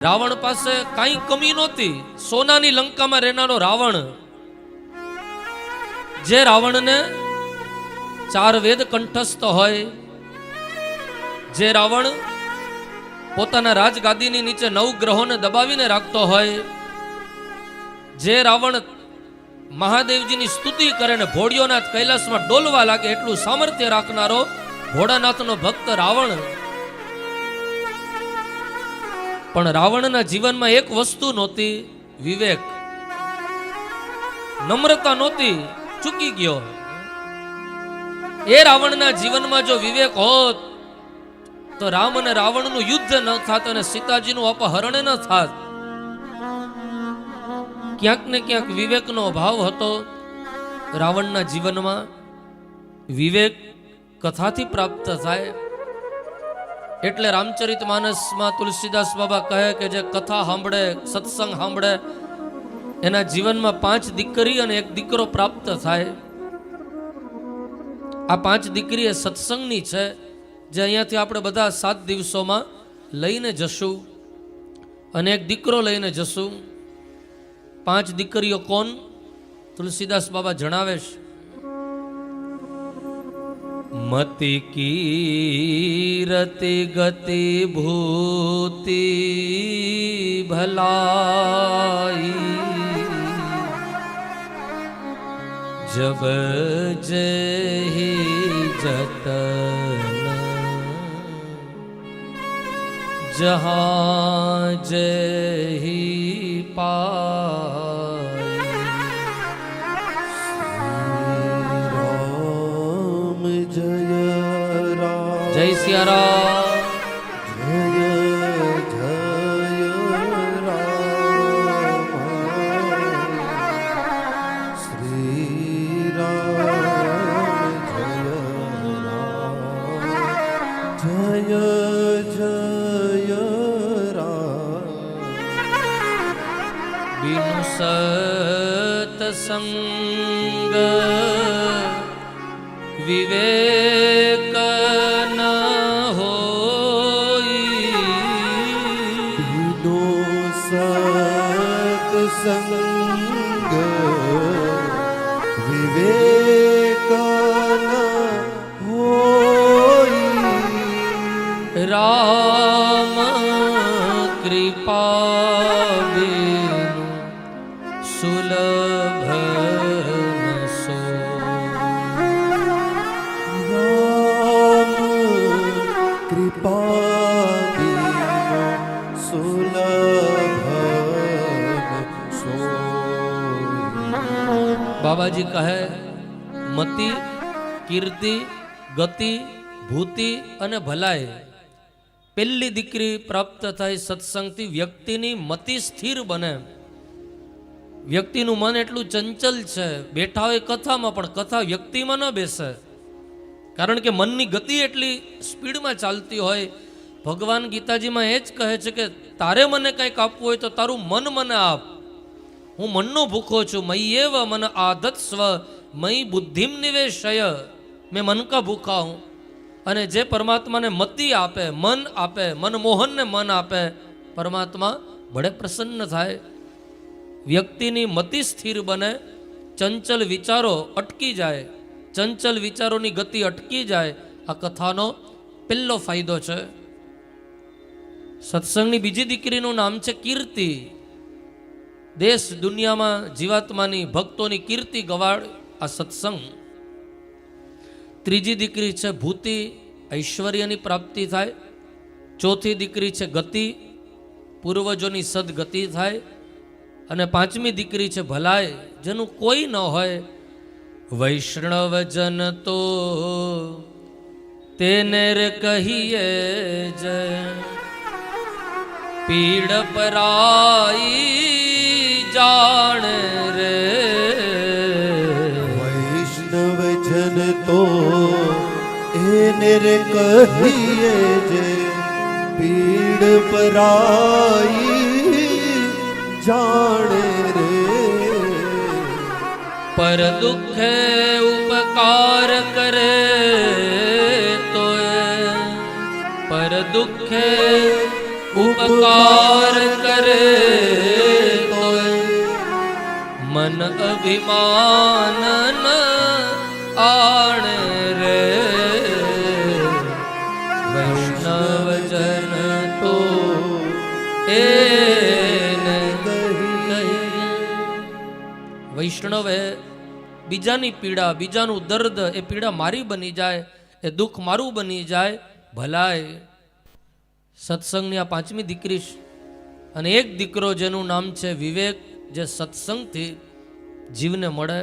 રાવણ પાસે કાંઈ કમી નહોતી. સોનાની લંકામાં રહેનારો રાવણ, જે રાવણને ચાર વેદ કંઠસ્થ હોય, જે રાવણ પોતાના રાજગાદીની નીચે નવ ગ્રહોને દબાવીને રાખતો હોય, જે રાવણ મહાદેવજીની સ્તુતિ કરે ને ભોળિયોનાથ કૈલાસમાં ડોલવા લાગે એટલું સામર્થ્ય રાખનારો ભોળાનાથનો ભક્ત રાવણ પણ રાવણના જીવનમાં એક વસ્તુ નહોતી, વિવેક. નમ્રતા નહોતી, ચૂકી ગયો. એ રાવણના જીવનમાં જો વિવેક હોત, તો રામ અને રાવણનું યુદ્ધ ન થાત અને સીતાજીનું અપહરણ ન થાત. ક્યાંક ને ક્યાંક વિવેકનો અભાવ હતો રાવણના જીવનમાં. વિવેક કથાથી પ્રાપ્ત થાય એટલે રામચરિત માનસમાં તુલસીદાસ બાબા કહે કે જે કથા સાંભળે, સત્સંગ સાંભળે, એના જીવનમાં પાંચ દીકરી અને એક દીકરો પ્રાપ્ત થાય. આ પાંચ દીકરી એ સત્સંગની છે, જે અહીંયાથી આપણે બધા સાત દિવસોમાં લઈને જશું અને એક દીકરો લઈને જશું. પાંચ દીકરીઓ કોણ? તુલસીદાસ બાબા જણાવે છે. મતિ કીરતિ ગતિ ભૂતિ ભલાઈ જબ જહી જતન જહાં જહી જય સિયારામ સતસંગ વિવેક સત્સંગ વિવેક હોય. રામ કૃપા સુલભ બાબાજી કહે, મતિ, કીર્તિ, ગતિ, ભૂતિ અને ભલાઈ. પેલી દીકરી પ્રાપ્ત થાય સત્સંગથી વ્યક્તિની મતિ સ્થિર બને. વ્યક્તિનું મન એટલું ચંચલ છે, બેઠા હોય કથામાં, પણ કથા વ્યક્તિમાં ન બેસે. કારણ કે મનની ગતિ એટલી સ્પીડમાં ચાલતી હોય. ભગવાન ગીતાજીમાં એ જ કહે છે કે, તારે મને કંઈક આપવું હોય તો તારું મન મને આપ. હું મનનો ભૂખો છું મય્યેવ મન આદત સ્વ મય બુદ્ધિમ નિવેશય. મેં મન કા ભૂખા હું. અને જે પરમાત્માને મતિ આપે, મન આપે, મનમોહનને મન આપે, પરમાત્મા બડે પ્રસન્ન થાય. વ્યક્તિની મતિ સ્થિર બને, ચંચલ વિચારો અટકી જાય. ચંચલ વિચારોની ગતિ અટકી જાય. આ કથાનો પહેલો ફાયદો છે. સત્સંગની બીજી દીકરીનું નામ છે કીર્તિ. દેશ દુનિયામાં જીવાત્માની ભક્તોની કીર્તિ ગવાડ આ સત્સંગ. ત્રીજી દીકરી છે ભૂતિ, ઐશ્વર્યની પ્રાપ્તિ થાય. ચોથી દીકરી છે ગતિ, પૂર્વજોની સદગતિ થાય. અને પાંચમી દીકરી છે ભલાઈ, જેનું કોઈ ન હોય. વૈષ્ણવ જન તો તેને રે કહીએ જય પીડ પરાઈ જાણ રે. વૈષ્ણવ જન તો એને રે કહીએ જે પીડ પરાઈ જાણે રે. પર દુઃખે ઉપકાર કરે તો પર દુઃખે ઉપકાર કરે મન અભિમાન આણ રે. વૈષ્ણવજન તો એને. વૈષ્ણવે બીજાની પીડા, બીજાનું દર્દ એ પીડા મારી બની જાય, એ દુઃખ મારું બની જાય, ભલાય. સત્સંગની આ પાંચમી દીકરી અને એક દીકરો જેનું નામ છે વિવેક. જે સત્સંગથી જીવને મળે